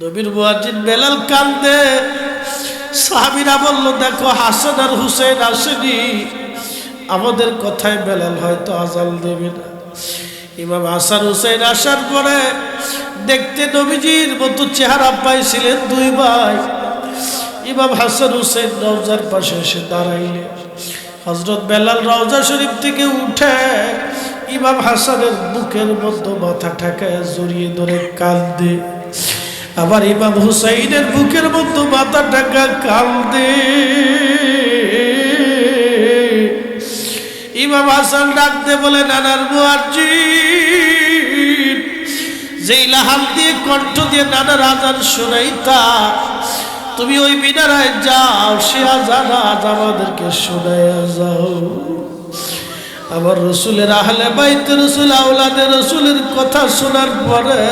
নবীর মুয়াজ্জিন বেলাল কান্দে। সাহাবিরা বলল, দেখো, হাসান আর হুসেন আসেনি। আমাদের কথায় বেলাল হয়তো আজাল দেবে না। ইমাম হাসান হুসেন আসার পরে দেখতে নবীজির মতো চেহারা পাইছিলেন দুই ভাই। ইমাম হাসান হুসেন রওজার পাশে এসে দাঁড়াইলে হজরত বেলাল রওজা শরীফ থেকে উঠে ইমাম হাসানের বুকের মধ্যে মাথা ঠাকায় জড়িয়ে ধরে কান্দে আবার ইমাম হুসাইনের বুকের মধ্যে মাথা ঠাকা কান্দে ইমাম হাসান ডাকতে বলে, নানার মুয়াজ্জিন, যেই লাহাল দিয়ে কণ্ঠ দিয়ে নানার আজান শোনাইতা, তুমি ওই মিনারায় যাও, সে আজান আজ আমাদেরকে শোনাইয়া যাও। আমার রসুলের আহলে বাইতে, রসুল আউলাদে রসুলের কথা শোনার পরে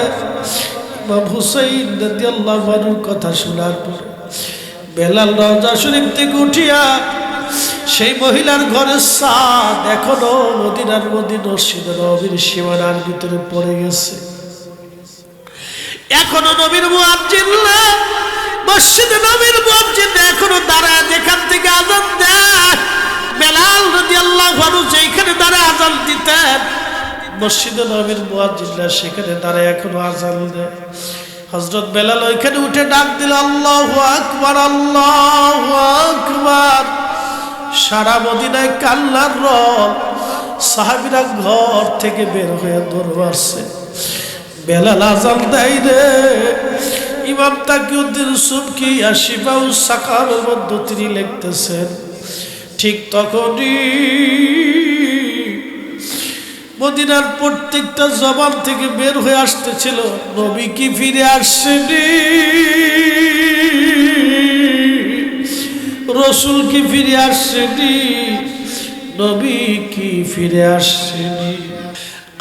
ইমাম হুসাইন রাদিয়াল্লাহু আনহুর কথা শোনার পর বেলাল রওজা শরীফ থেকে উঠিয়া সেই মহিলার ঘরের সাদ এখনও মদিনার মদিন মসজিদ নবীর সীমানার ভিতরে পড়ে গেছে। এখনও নবীর মুয়াজ্জিন মসজিদে নবীর মুয়াজ্জিন এখনও দাঁড়ায় যেখান থেকে আজান দেয়। বেলাল রাদিয়াল্লাহু আনহু যেখানে দাঁড়ায় আজান দিতেন মসজিদে নবীর মুয়াজ্জিনরা সেখানে দাঁড়ায় এখনও আজান দেয়। হযরত বেলাল ওইখানে উঠে ডাক দিল, আল্লাহু আকবার আল্লাহু আকবার। সারা মদিনায় কাল্লার রব সাহাবিরা ঘর থেকে বের হয়ে দৌড় মারছে বেলাল আজান দেয় রে। ইমাম তাকিউদ্দিন সুবকি আশিফাউ সাকার মধ্যে তিনি লিখতেছেন, ঠিক তখনই মদিনার প্রত্যেকটা জবান থেকে বের হয়ে আসতেছিল, নবী কি ফিরে আসছেনি রসুল কি ফিরে আসছেনি নবী কি ফিরে আসছেনি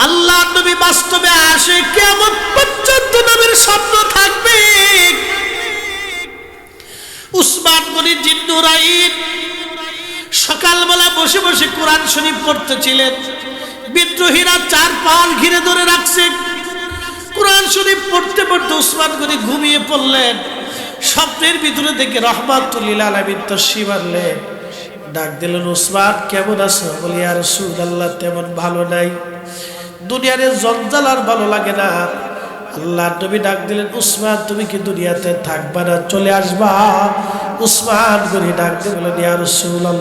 আল্লাহ নবী বাস্তবে আসে কেমন পর্যন্ত নবীর স্বপ্ন থাকবে? উসমান গনি জিন্নুরাইন সকালবেলা বসে বসে কোরআন শরীফ পড়তেছিলেন। বিদ্রোহীরা চার পাল ঘিরে ধরে রাখছে। কোরআন শরীফ পড়তে পড়তে উসমান গনি ঘুমিয়ে পড়লেন। স্বপ্নের ভিতরে দেখে রহমাতুল্লিল আলমিন তো শিবারলেন ডাক দিলেন, উসমান, কেমন আছো? বলি আর সুদ আল্লাহ তেমন ভালো নাই। দুনিয়ার জঞ্জাল আর ভালো লাগে না। আল্লাহ নবী ডাক দিলেন, উসমান, তুমি কি দুনিয়াতে থাকবা না? চলে আসবা। উসমান করে ডাক দিয়ে বলেন ইয়া রাসূলুল্লাহ,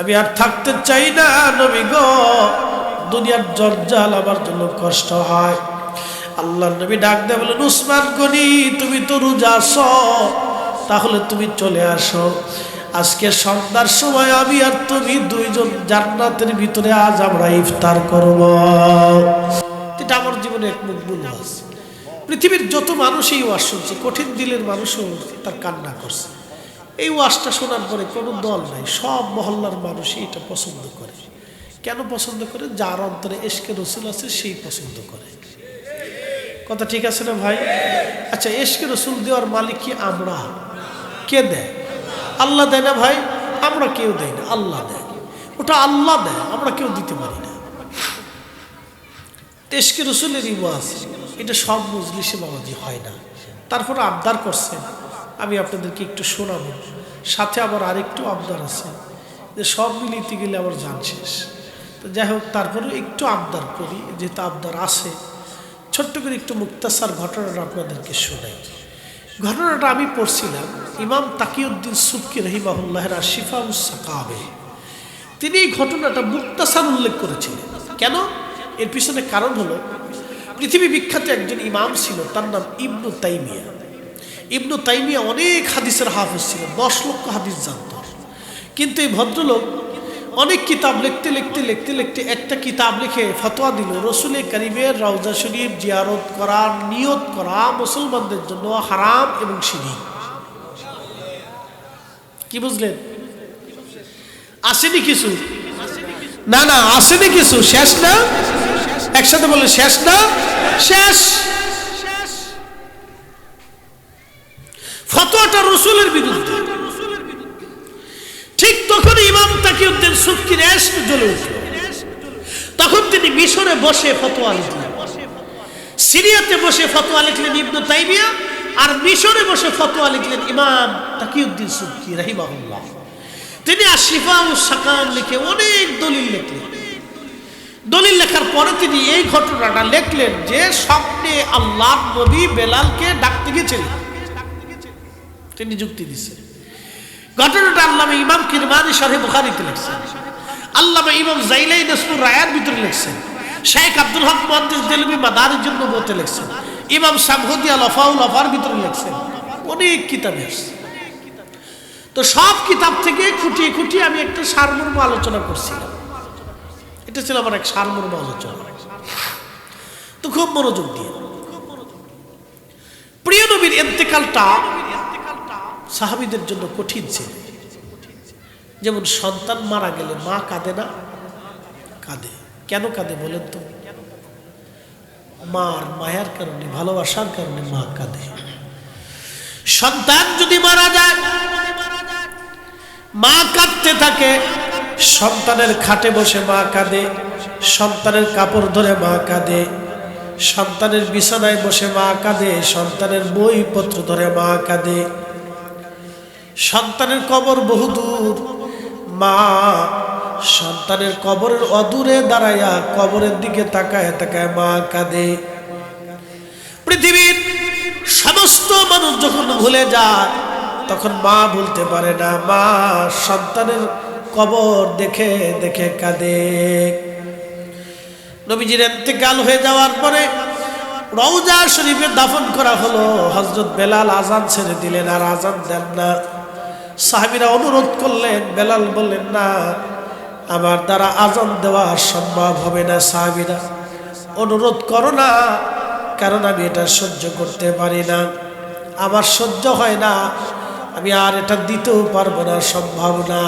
আমি আর থাকতে চাই না নবী গো। দুনিয়ার জঞ্জাল আমার জন্য কষ্ট হয়। আল্লাহ নবী ডাক দিয়ে বলেন উসমান গনি, তুমি তো রোজা তাহলে তুমি চলে আসো। আজকে সন্ধ্যার সময় আমি আর তুমি দুইজন জান্নাতের ভিতরে আজ আমরা ইফতার করব। এটা আমার জীবনে এক মুখ আছে পৃথিবীর যত মানুষ এই ওয়াজ শুনছে, কঠিন দিলের মানুষও তার কান্না করছে। এই ওয়াজটা শোনার পরে কোনো দল নাই, সব মহল্লার মানুষই এটা পছন্দ করে। কেন পছন্দ করে? যার অন্তরে এসকে রসুল আছে, সেই পছন্দ করে। কথা ঠিক আছে না ভাই? আচ্ছা এসকে রসুল দেওয়ার মালিক কি আমরা? কে দেয়? আল্লাহ দেয় না ভাই? আমরা কেউ দেয় না, আল্লাহ দেয়। ওটা আল্লাহ দেয়, আমরা কেউ দিতে পারি না। এসকে রসুলের ইবাস এটা সব মজলিসে বাবাজি হয় না। তারপরে আবদার করছেন। আমি আপনাদেরকে একটু শোনাবো। সাথে আবার আরেকটু আবদার আছে। যে সব মিলিতে গেলে আবার জান শেষ। তো যাই হোক তারপরে একটু আবদার করি, যেহেতু আবদার আছে। ছোট্ট করে একটু মুক্তাসার ঘটনাটা আপনাদেরকে শোনাই। ঘটনাটা আমি পড়ছিলাম ইমাম তাকিউদ্দিন সুবকি রহিমাহুল্লাহের আশিফা সাকাবে। তিনি এই ঘটনাটা মুক্তাসার উল্লেখ করেছিলেন। কেন? এর পিছনে কারণ হলো, পৃথিবী বিখ্যাত একজন ইমাম ছিল, তার নাম ইবনু তাইমিয়া। ইবনু তাইমিয়া অনেক হাদিসের হাফিজ ছিল দশ লক্ষ হাদিস জানত। কিন্তু এই ভদ্রলোক অনেক কিতাব লিখতে লিখতে লিখতে লিখতে একটা কিতাব লিখে ফতোয়া দিল। রসুলে করিমের রওজা শরীফ জিয়ারত করা, নিয়ত করা মুসলমানদের জন্য হারাম এবং সিঁড়ি কি বুঝলেন? আসেনি কিছু? না না, আসেনি কিছু। শেষ না? একসাথে বলে শেষ না? শেষ। ফতোয়াটা রসুলের বিরুদ্ধে। ঠিক তখন ইমাম তাকিউদ্দিন সুফকির এস জ্বলে উঠল। তখন তিনি মিশরে বসে ফতোয়া লিখলেন। সিরিয়াতে বসে ফতোয়া লিখলেন ইবনু তাইমিয়া আর মিশরে বসে ফতোয়া লিখলেন ইমাম তাকিউদ্দিন সুবকি রাহিমাহুল্লাহ। তিনি আর শিফা ও সাকাম লিখে অনেক দলিল লিখলেন। দলিল লেখার পরে তিনি এই ঘটনাটা লিখলেন যে স্বপ্নে আল্লাহ নবী বেলালকে ডাকতে গেছিলেন। তিনি যুক্তি দিচ্ছেন ঘটনাটা আল্লামা ইমাম কিরমানি শরহে বুখারিতে লিখছেন। আল্লামা ইমাম জাইলাই নসরুর রায়ার ভিতরে লিখছেন। শেখ আব্দুল হক মুহাদ্দিস দেলবি মাদারের জন্য বলতে লিখছেন। ইমাম সামহুদিয়া লফাউল লফার ভিতরে লিখছেন। অনেক কিতাবে আসছে তো সব কিতাব থেকে খুঁটিয়ে খুঁটিয়ে আমি একটা সারমর্ম আলোচনা করছিলাম। এটা ছিল আমার এক সারমর্ম আলোচনা। তো খুব মনোযোগ দিয়ে। প্রিয় নবীর এন্তেকালটা সাহাবিদের জন্য কঠিন ছিল। যেমন সন্তান মারা গেলে মা কাঁদে না? কাঁদে। কেন কাঁদে বলেন তো? মার মায়ার কারণে, ভালোবাসার কারণে মা কাঁদে। সন্তান যদি মারা যায়, মা কাঁদতে থাকে, সন্তানের খাটে বসে মা কাঁদে, সন্তানের কাপড় ধরে মা কাঁদে, সন্তানের বিছানায় বসে মা কাঁদে, সন্তানের বইপত্র ধরে মা কাঁদে। সন্তানের কবর বহুদূর মা, সন্তানের কবরের অদূরে দাঁড়াইয়া কবরের দিকে তাকায় তাকায় মা কাঁদে। পৃথিবীর সমস্ত মানুষ যখন ভুলে যায়, তখন মা বলতে পারে না, মা, সন্তানের কবর দেখে দেখে কাঁদে। নবীজির এতেকাল হয়ে যাওয়ার পরে রওজা শরীফে দাফন করা হলো। হজরত বেলাল আজান ছেড়ে দিলেন আর আজান দেন না। সাহাবিরা অনুরোধ করলেন, বেলাল বললেন, না, আমার দ্বারা আজান দেওয়া সম্ভব হবে না সাহাবিরা। অনুরোধ করো না, কারণ আমি এটা সহ্য করতে পারি না। আমার সহ্য হয় না, আমি আর এটা দিতেও পারব না, সম্ভব না।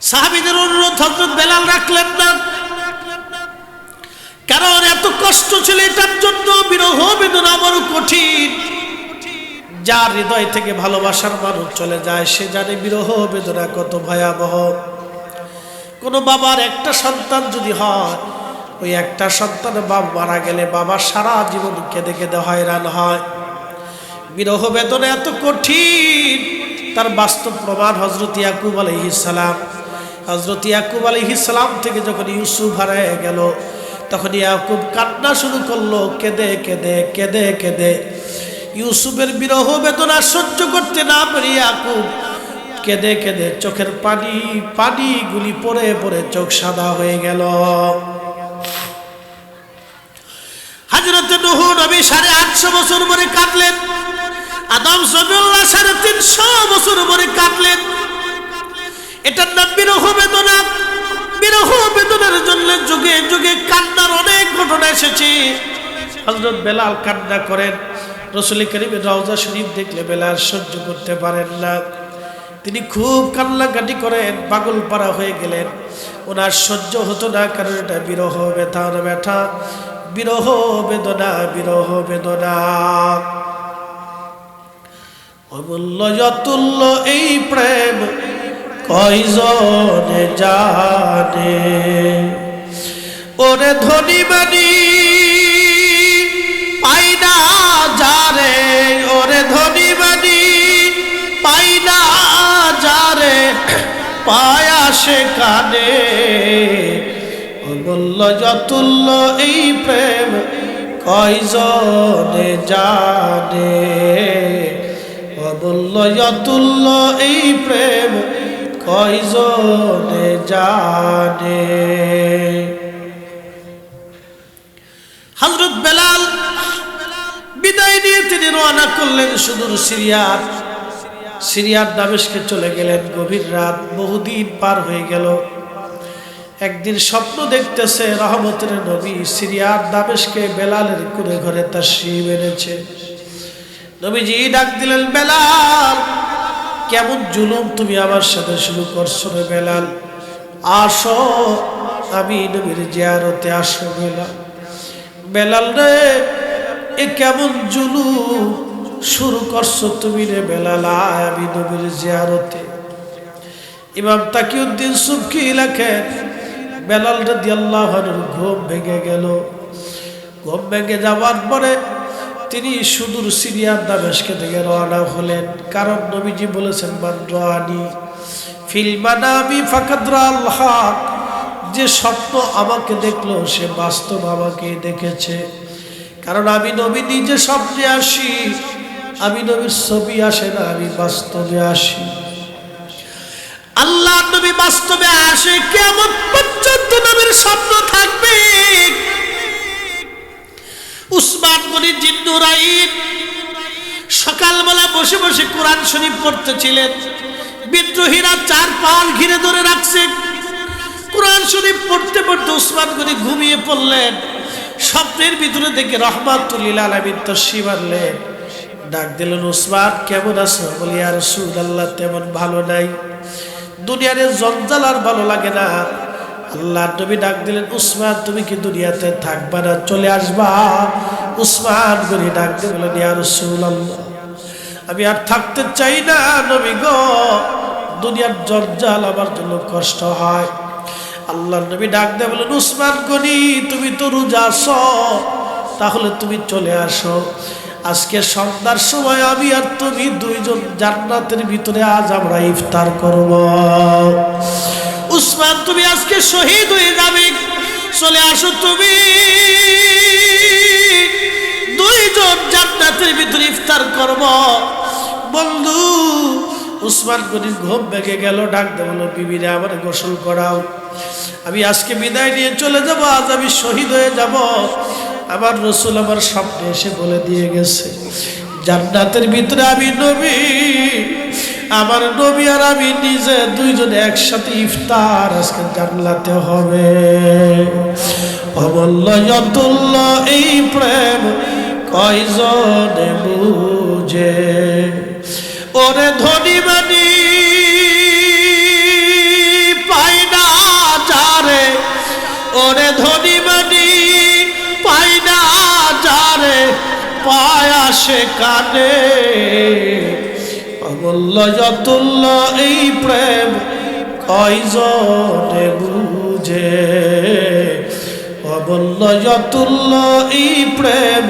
সাহাবিদের অনুরোধ হজরত বেলাল রাখলেন না। কারণ এত কষ্ট ছিল এটার জন্য, বিরহ বেদনা বড় কঠিন। যার হৃদয় থেকে ভালোবাসার মানুষ চলে যায়, সে জানে বিরহ বেদনা কত ভয়াবহ। কোনো বাবার একটা সন্তান যদি হয়, ওই একটা সন্তান বাবা মারা গেলে বাবা সারা জীবন কেঁদে কেঁদে হয়রান হয়। বিরহ বেদনা এত কঠিন, তার বাস্তব প্রমাণ হজরত ইয়াকুব আলহিসাম হজরত ইয়াকুব আলহিসাম থেকে যখন ইউসুফ হারায় গেল, তখন ইয়াকুব কান্না শুরু করল, কেঁদে কেঁদে কেঁদে কেঁদে। ইউসুফের বিরহ বেদনা সহ্য করতে না পেরে ইয়াকুব। কেঁদে কেঁদে চোখের পানি পানি গুলি পরে পড়ে চোখ সাদা হয়ে গেল। হাজরত নুহ নবী সাড়ে আটশো বছর পরে কাটলেন আদম সবিউল্লাহ সাড়ে তিনশো বছর পরে কাটলেন এটার নাম বিরহ বেদনা। বিরহ বেদনার জন্য যুগে যুগে কান্নার অনেক ঘটনা এসেছে। হজরত বেলাল কান্না করেন। রসুল করিমের রওজা শরীফ দেখলে বেলাল সহ্য করতে পারেন না। তিনি খুব কান্নাকাটি করেন, পাগল পাড়া হয়ে গেলেন। ওনার সহ্য হতো না, কারণ এটা বিরহ ব্যথা না ব্যথা। বিরহ বেদনা বিরহ বেদনা। অমূল্য যতুল্য এই প্রেম কয়জনে জানে? ওরে ধনী মানি পায়া সে কানে। অমূল্য যতুল্য এই প্রেম কয়জনে জানে? অমূল্য যতুল্য এই প্রেম কয়জনে জানে? হজরত বেলাল বিদায় নিয়ে তিনি রওনা করলেন সুদূর সিরিয়ার। সিরিয়ার দামেশকে চলে গেলেন গভীর রাত, বহুদিন পার হয়ে গেল। একদিন স্বপ্ন দেখতেছে রহমতের নবী, সিরিয়ার দামেশকে বেলালের কুড়ে ঘরে তার শিব এনেছে। নবীজি ডাক দিলেন, বেলাল, কেমন জুলুম তুমি আমার সাথে শুরু করছ রে বেলাল? আসো, আমি নবীর জিয়ারতে আসো বেলাল বেলাল রে, এ কেমন জুলুম? শুরু করছ তুমি রে আয় আমি নবীর জিয়ারতে। ইমাম তাকিউদ্দিন সুবকি লেখেন, বেলাল রাদি ঘুম ভেঙে গেল। ঘুম ভেঙে যাওয়ার পরে তিনি সুদূর সিরিয়ার দামেশকে থেকে রওনা হলেন। কারণ নবীজি বলেছেন মানরানি ফিল মানামি ফাকাদরাল হক। যে স্বপ্ন আমাকে দেখল, সে বাস্তব আমাকে দেখেছে। কারণ আমি নবী নিজে স্বপ্নে আসি। আমি নবীর ছবি আসে না, আমি বাস্তবে আসি। আল্লাহ নবী বাস্তবে আসে, কেমন পর্যন্ত নবীর স্বপ্ন থাকবে? উসমান গনি জিন্নুরাইন সকালবেলা বসে বসে কোরআন শরীফ পড়তেছিলেন। বিদ্রোহীরা চার পাল ঘিরে ধরে রাখছে। কোরআন শরীফ পড়তে পড়তে উসমান গনি ঘুমিয়ে পড়লেন। স্বপ্নের ভিতরে দেখে রহমাতুল্লিল আলমিন তসি মারলেন ডাক দিলেন উসমান কেমন আছো? বলি আর আল্লাহ তেমন ভালো নাই। দুনিয়ারে জঞ্জাল আর ভালো লাগে না। আল্লাহ নবী ডাক দিলেন উসমান তুমি কি দুনিয়াতে থাকবা না? চলে আসবা। উসমান করে ডাক দিয়ে বলেন ইয়া রাসূলুল্লাহ, আমি আর থাকতে চাই না নবী গো। দুনিয়ার জঞ্জাল আমার জন্য কষ্ট হয়। আল্লাহ নবী ডাক দিয়ে বলেন উসমান গনি, তুমি তো রোজা আছো, তাহলে তুমি চলে আসো। আজকে সন্ধ্যার সময় আমি আর তুমি দুইজন জান্নাতের ভিতরে আজ আমরা ইফতার করব। উসমান, তুমি আজকে শহীদ হয়ে যাবে। চলে আসো তুমি। দুইজন জান্নাতের ভিতরে ইফতার করব। বন্ধু, উসমান গনির ঘুম ভেঙে গেল। ডাক দেবো বিবিরে, আমার গোসল করাও। আমি আজকে বিদায় নিয়ে চলে যাব, আজ আমি শহীদ হয়ে যাব। আমার রসুল আমার স্বপ্নে এসে বলে দিয়ে গেছে, জান্নাতের ভিতরে আমি নবী, আমার নবী আর আমি নিজে দুইজনে একসাথে ইফতার আজকে জানলাতে হবে। অমূল্য যতুল্য এই প্রেম কয়জনে বুঝে? ওরে ধনী মানি পাই না যারে, ওরে ধনী পায় আসে কানে। অমূল্য যতুল্য এই প্রেম কয়জনে বুঝে? অমূল্য যতুল্য এই প্রেম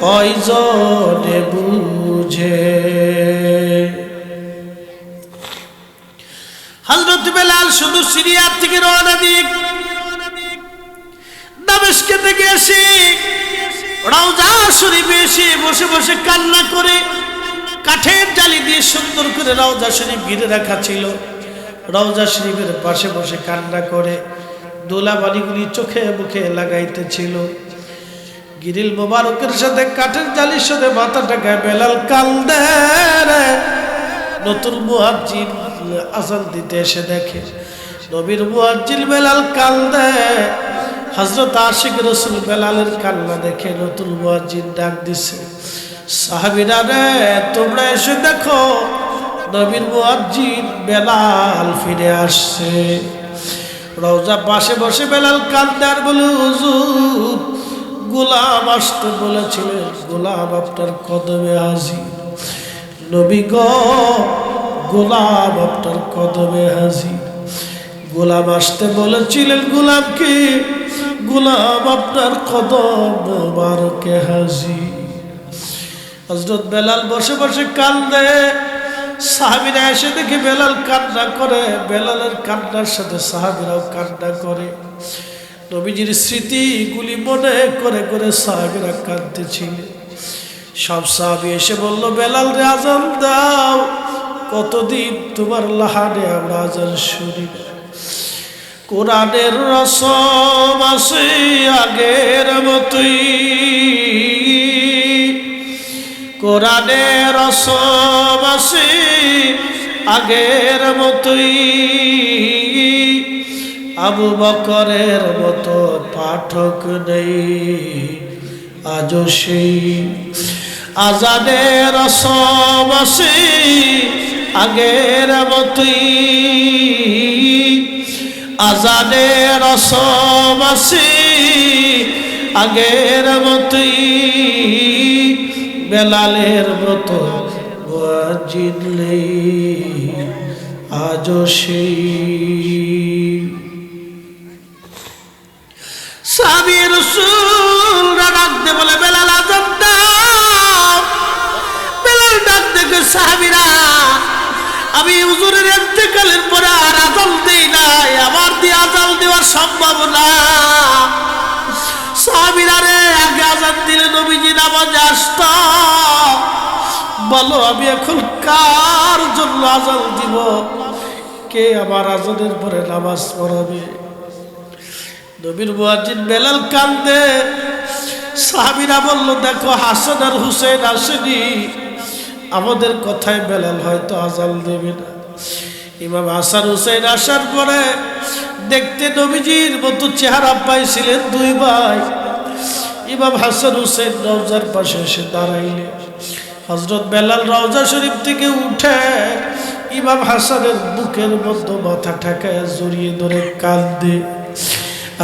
কয়জনে বুঝে? হজরত বেলাল শুধু সিরিয়ার থেকে রওনা দিক। দামেশকে থেকে এসে রওজা শরীফে এসে বসে বসে কান্না করে, কাঠের জালি দিয়ে সুন্দর করে রওজা শরীফ ঘিরে রাখা ছিল। রওজা শরীফের পাশে বসে কান্না করে দোলা বালিগুলি চোখে মুখে লাগাইতেছিল। গিরিল মোবারকের সাথে কাঠের জালির সাথে মাথাটাকে বেলাল কান্দে। নতুন মুহাজ্জিন আজান দিতে এসে দেখে, নবীর মুহাজ্জিন বেলাল কান্দে। হজরত আশিক রসুল বেলালের কান্না দেখে নতুন মুহাজ্জিন ডাক দিছে, সাহাবিরা রে, তোমরা এসে দেখো, নবীর মুয়াজ্জিন বেলাল ফিরে আসছে। রওজা পাশে বসে বেলাল কান্দে আর বলে, হুজুর, গোলাম আসতে বলেছিলেন, গোলাম আপনার কদমে হাজির। নবী গ, গোলাম আপনার কদমে হাজির। গোলাম আসতে বলেছিলেন গোলামকে গোলাম আপনার কদম মোবারকে হাজির হজরত বেলাল বসে বসে কান্দে। সাহাবিরা এসে দেখে বেলাল কান্না করে। বেলালের কান্নার সাথে সাহাবিরাও কান্না করে। নবীজির স্মৃতিগুলি মনে করে করে সাহাবিরা কাঁদতেছিল। সব সাহাবি এসে বলল, বেলাল রে আজান দাও। কতদিন তোমার লাহানে আমরা আজান শুনি না। কোরআনের রসম আসে আগের মতোই। কোরআনের রসম আসে আগের মতোই। আবু বকরের মতো পাঠক নেই আজও সেই। আজানের রসম আগের মতোই। আজানে রসবাসি, আগের মতই বেলালের মতো জিনলে আজ সেই। সাবির সুরা ডাকতে বলে, বেলাল আজান দাও বেলাল ডাক দেখে সাহাবিরা আমি হুজুরের এতে সম্ভব না। সাহাবিরা রে আগে আজান দিলে নবীজি নামাজে আসত। বলো, আমি এখন কার জন্য আজান দিব? কে আমার আজানের পরে নামাজ পড়াবে? নবীর মুয়াজ্জিন বেলাল কান্দে সাহাবিরা বলল, দেখো, হাসান আর হুসেন আসেনি। আমাদের কথায় বেলাল হয়তো আজাল দেবে না। ইমাম হাসান হুসেন আসার পরে দেখতে নবীজির মতো চেহারা পাইছিলেন দুই ভাই। ইমাম হাসান হুসেন রওজার পাশে এসে দাঁড়াইলেন। হজরত বেলাল রওজা শরীফ থেকে উঠে ইমাম হাসানের বুকের মধ্যে মাথা ঠাকায় জড়িয়ে ধরে কান্দে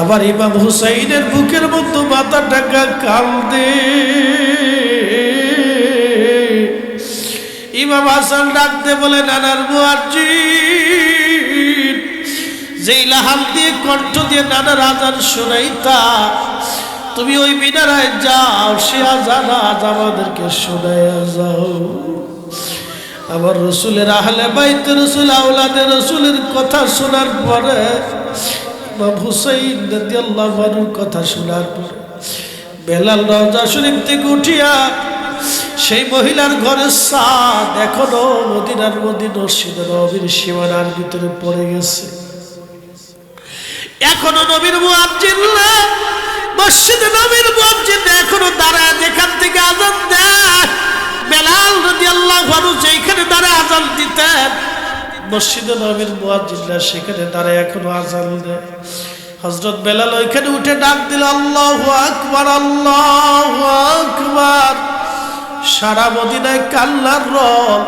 আবার ইমাম হুসাইনের বুকের মধ্যে মাথা টাকা কান্দে ইমাম হাসান ডাকতে বলে, নানার মুয়াজ্জিন যেই লাহাম দিয়ে কণ্ঠ দিয়ে নানার আজান শোনাইতা, তুমি ওই মিনারায় যাও, সে আজান আজ আমাদেরকে শোনাইয়া যাও। আমার রসুলের আহলে বাইতে রসুল আউলাদের রসুলের কথা শোনার পরে হুসাইন রাদিয়াল্লাহু আনহুর কথা শোনার পরে, বেলাল রওজা শরীফ থেকে উঠিয়া, সেই মহিলার ঘরের সাদ এখনও মদিনার মধ্যে মসজিদ নবীর সীমানার ভিতরে পড়ে গেছে। এখনও নবীর মুয়াজ্জিল্লা মসজিদে নবীর মুয়াজ্জিন এখনও দাঁড়ায় যেখান থেকে আজান দেয়। বেলাল রাদিয়াল্লাহু আনহু যেখানে দাঁড়ায় আজান দিতেন, মসজিদে নবীর মুয়াজ্জিনরা সেখানে দাঁড়ায় এখনও আজান দেয়। হজরত বেলাল ওইখানে উঠে ডাক দিল, আল্লাহু আকবার আল্লাহু আকবার। সারা মদিনায় কাল্লার রল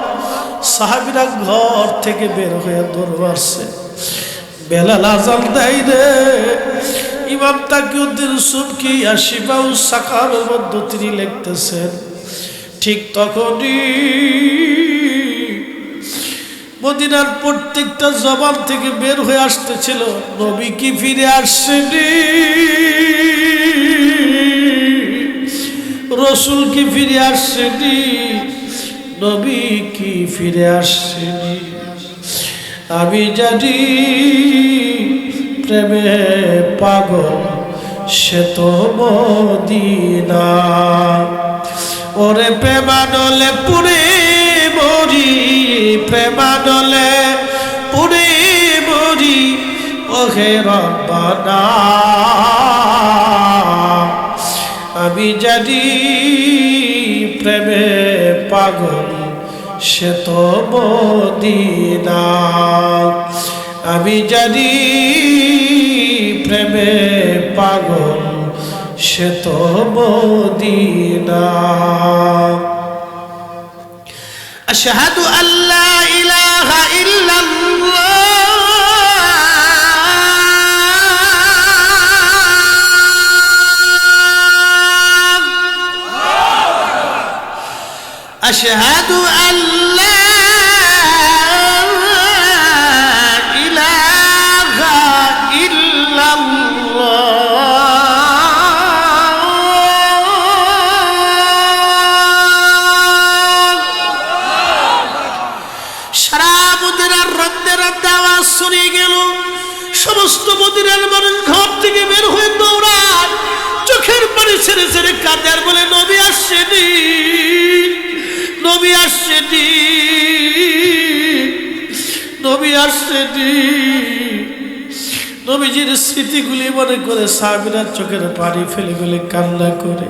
সাহাবিরা ঘর থেকে বের হয়ে দৌড় মারছে বেলাল আজান দেয় রে। ইমাম তাকিউদ্দিন সুবকি আশিবাউ সাকারের মধ্যে তিনি লিখতেছেন। ঠিক তখনই মদিনার প্রত্যেকটা জবান থেকে বের হয়ে আসতেছিল, নবী কি ফিরে আসছেনি রসুল কি ফিরে আসছেনি নবী কি ফিরে আসছেনি আমি জানি প্রেমে পাগল, সে তো মদিনা। ওরে প্রেমানলে পুরে মরি, প্রেমানলে পুরে মরি, ওহে রব্বানা। আমি জানি প্রেমে পাগল সে তো মদিনা। আমি জানি প্রেমে পাগল, সে তো মদিনা। আশহাদু আল্লা ইলাহা ইল্লাল্লাহ। আশহাদু আল্লা আসছেনি নবীজির স্মৃতিগুলি মনে করে সাবিনার চোখের পানি ফেলে ফেলে কান্না করে।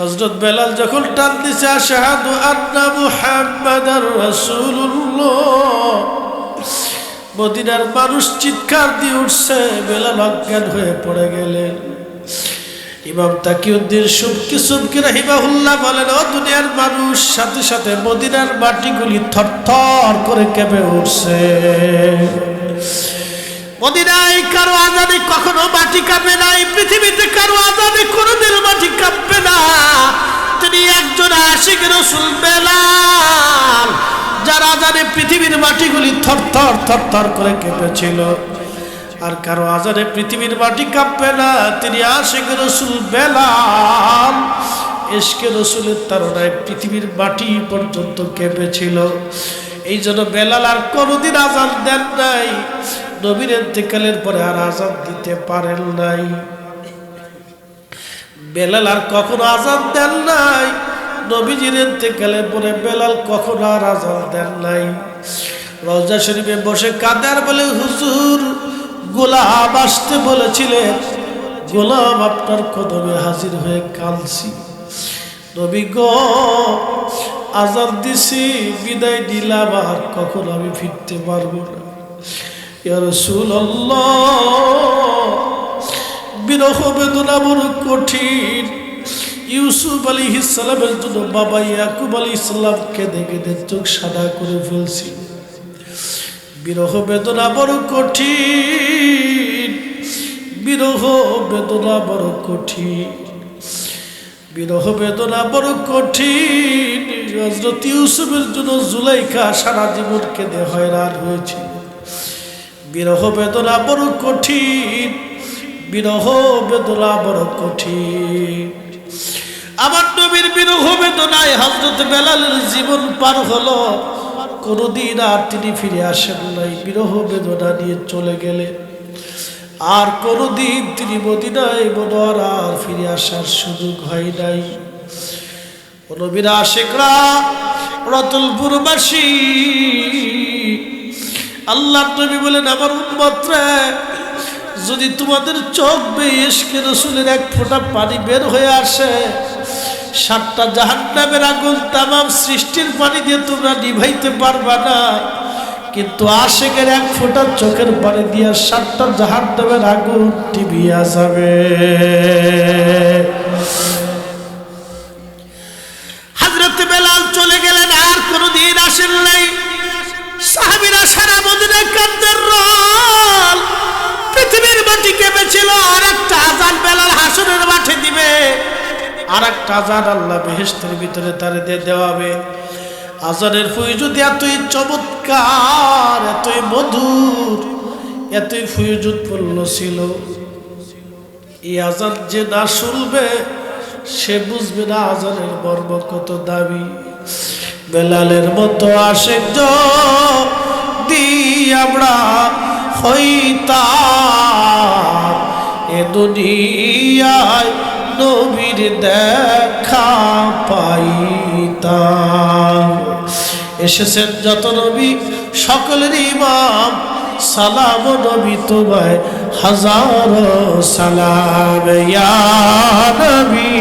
হজরত বেলাল যখন টান দিছে আশহাদু আন্না মুহাম্মাদার রাসূলুল্লাহ। মদিনার মানুষ চিৎকার দিয়ে উঠছে, বেলাল অজ্ঞান হয়ে পড়ে গেলেন। ইমাম তাকিউদ্দিন সুবকি সুবকি রাহিমাহুল্লাহ বলেন, ও দুনিয়ার মানুষ, সাথে সাথে মদিনার মাটিগুলি থরথর করে কেঁপে উঠছে। মদিনায় কারও আজানে কখনো মাটি কাঁপে নাই পৃথিবীতে কারও আজানে কোনোদিন মাটি কাঁপবে না। তিনি একজন আশিক রসুল বেলাল, যার আজানে পৃথিবীর মাটিগুলি থরথর থরথর করে কেঁপেছিল। আর কারও আজানে পৃথিবীর মাটি কাঁপবে না। তিনি আশিক রসুল বেলাল। এসকে রসুলের তারনায় পৃথিবীর মাটি পর্যন্ত কেঁপেছিল। এই জন্য বেলাল আর কোনোদিন আজান দেন নাই। নবীর এতেকালের পরে আর আজান দিতে পারেন নাই। বেলাল আর কখনো আজান দেন নাই। নবীজির এতেকালের পরে বেলাল কখনো আর আজান দেন নাই। রজা শরীফে বসে কাদার বলে, হুজুর গোলাম আসতে বলেছিলেন গোলাম আপনার কদমে হাজির হয়ে কাঁদছি। নবী গো, আজান দিছি, বিদায় দিলাম আর কখন আমি ফিরতে পারব না। বিরহ বেদনা বড় কঠিন। ইউসুফ আলী ইসলামের জন্য বাবা ইয়াকুব আলী ইসলাম কেঁদে কেঁদে চোখ সাদা করে ফেলছি। বিরহ বেদনা বড় কঠিন, বিরহ বেদনা বড় কঠিন, বিরহ বেদনা বড় কঠিন। হজরত ইউসুফের জন্য জুলাইখা সারা জীবন কেঁদে হয়রান হয়েছিল বিরহ বেদনা বড় কঠিন, বিরহ বেদনা বড় কঠিন। আমার নবীর বিরহ বেদনায় হজরত বেলালের জীবন পার হলো। কোনোদিন আর তিনি ফিরে আসেন নাই। বিরহ বেদনা নিয়ে চলে গেলে আর কোনোদিন তিনি মদিনায় মনোয়ার আর ফিরে আসার সুযোগ হয় নাই। নবীরা শেখরা রতলপুরবাসী আল্লাহ নবী বলেন, আমার উন্মত্রে যদি তোমাদের চোখ বেয়ে এসকে রসুলের এক ফোঁটা পানি বের হয়ে আসে সাতটা জাহান্নামের আগুন তামাম সৃষ্টির পানি দিয়ে তোমরা নিভাইতে পারবা না। কিন্তু আশেকের এক ফোঁটা চোখের পানি দিয়ে সাতটা জাহান্নামের আগুন টিভিয়া যাবে। হাজরত বেলাল চলে গেলেন, আর কোনোদিন আসেন নাই। সাহাবিরা সারা মদিনা কান্দের রল পৃথিবীর মাটি কেঁপেছিল আর একটা আজান বেলাল হাসনের মাঠে দিবে। আর একটা আজান আল্লাহ বেহেস্তের ভিতরে তারে দিয়ে দেওয়াবে। আজানের ফুই যদি এতই চমৎকার, এতই মধুর, এতই ফুয়জুৎপূর্ণ ছিল, এই আজান যে না শুনবে, সে বুঝবে না আজানের মর্ম কত দাবি বেলালের মতো আসে দি আমরা হইতাম, এ দুনিয়ায় নবীর দেখা পাইতাম। এসেছেন যত নবী, সকলের ইমাম। সালাম নবী তোমায় হাজার সালাম। ইয়া নবী